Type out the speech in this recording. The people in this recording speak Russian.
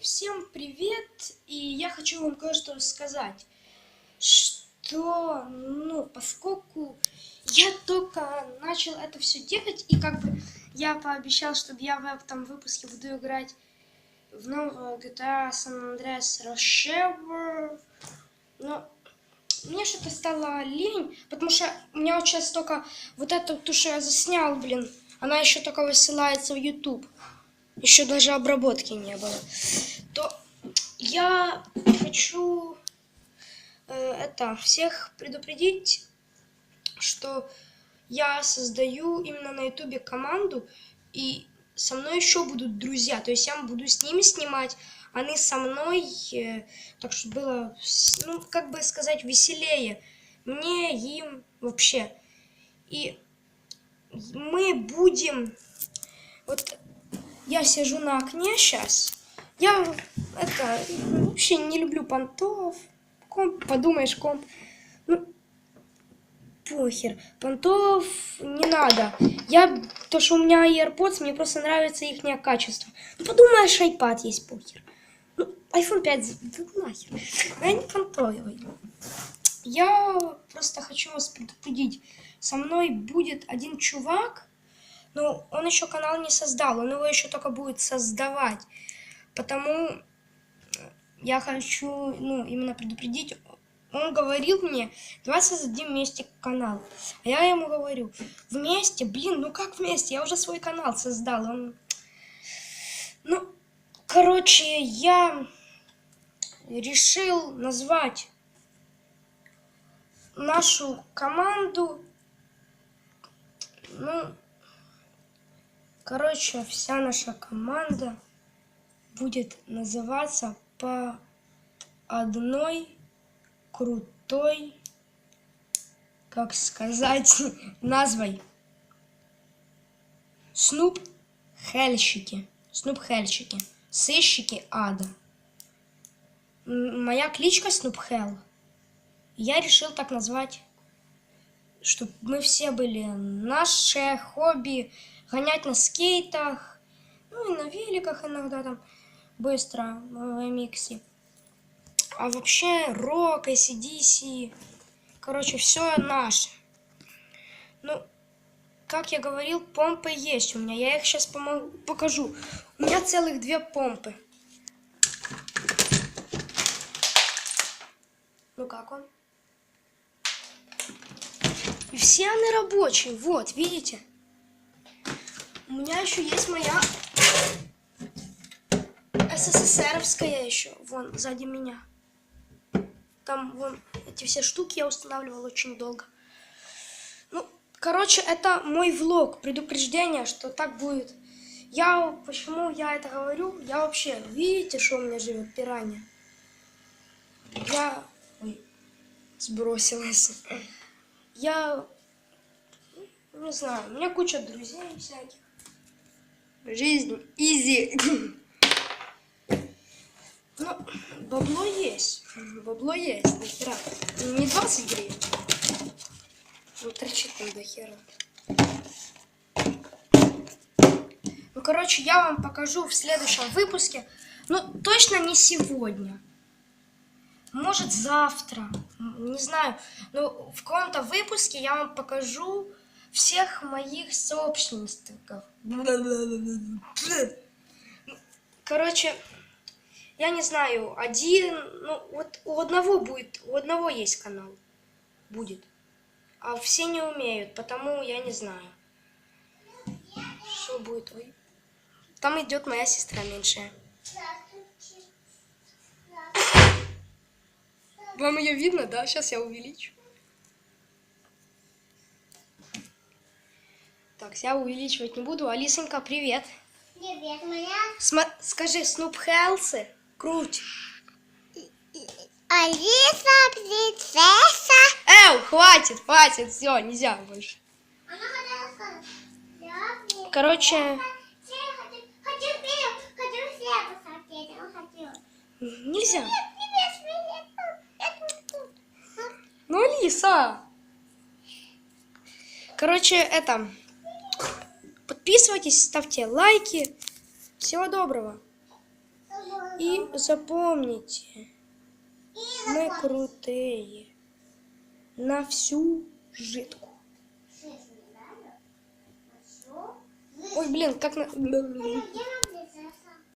Всем привет! И я хочу вам кое-что сказать. Что, ну, поскольку я только начал это все делать, и как бы я пообещал, чтобы я в этом выпуске буду играть в нового GTA San Andreas Rushover. Но мне что-то стало лень, потому что у меня вот сейчас только вот эту, ту, что я заснял, блин, она еще только высылается в YouTube. Еще даже обработки не было. То я хочу э, это всех предупредить, что я создаю именно на ютубе команду, и со мной еще будут друзья. То есть я буду с ними снимать, они со мной, э, так что было, ну, как бы сказать, веселее. Мне, им, вообще. И мы будем... Вот я сижу на окне сейчас. Я это вообще не люблю понтов. Комп, подумаешь, комп. Ну, похер. Понтов не надо. Я, то, что у меня AirPods, мне просто нравится их качество. Ну, подумаешь, iPad есть похер. Ну, iPhone 5, да нахер. Я не понтовый. Я просто хочу вас предупредить. Со мной будет один чувак, но он еще канал не создал, он его еще только будет создавать. Потому э, я хочу, ну, именно предупредить. Он говорил мне, давай создадим вместе канал. А я ему говорю, вместе, блин, ну как вместе? Я уже свой канал создал. Он... Ну, короче, я решил назвать нашу команду, ну, Короче, вся наша команда будет называться по одной крутой, как сказать, назвой. Снуп Хельщики. Снуп Хельщики. Сыщики ада. Моя кличка Снуп Хелл. Я решил так назвать чтобы мы все были. Наше хобби гонять на скейтах, ну и на великах иногда там быстро в миксе. А вообще рок, ACDC, короче, все наше. Ну, как я говорил, помпы есть у меня. Я их сейчас покажу. У меня целых две помпы. Ну как он? Все они рабочие. Вот, видите? У меня еще есть моя СССРовская еще. Вон, сзади меня. Там, вон, эти все штуки я устанавливал очень долго. Ну, короче, это мой влог. Предупреждение, что так будет. Я, почему я это говорю? Я вообще, видите, что у меня живет пиранья? Я, ой, сбросилась. Я не знаю, у меня куча друзей всяких. Жизнь изи. Ну, бабло есть. Бабло есть, до хера. Не 20 гривен. Ну, торчит там до хера. Ну, короче, я вам покажу в следующем выпуске. Ну, точно не сегодня. Может, завтра. Не знаю. Но в каком-то выпуске я вам покажу всех моих сообщников. Короче, я не знаю, один, ну, вот у одного будет, у одного есть канал. Будет. А все не умеют, потому я не знаю. Что будет? Ой. Там идет моя сестра меньшая. Вам ее видно, да? Сейчас я увеличу. Так, я увеличивать не буду. Алисонька, привет. Привет, моя Сма- скажи, Снуп Хелси, круть. Алиса принцесса. Эу, хватит, хватит, все, нельзя больше. Короче, Хочу, хочу, хочу хлеб, хочу хлеб хотеть, он хотел. нельзя. Привет, привет, это тут. Ну, Алиса. Короче, это... Подписывайтесь, ставьте лайки. Всего доброго. И запомните, мы крутые на всю всё. Ой, блин, как на...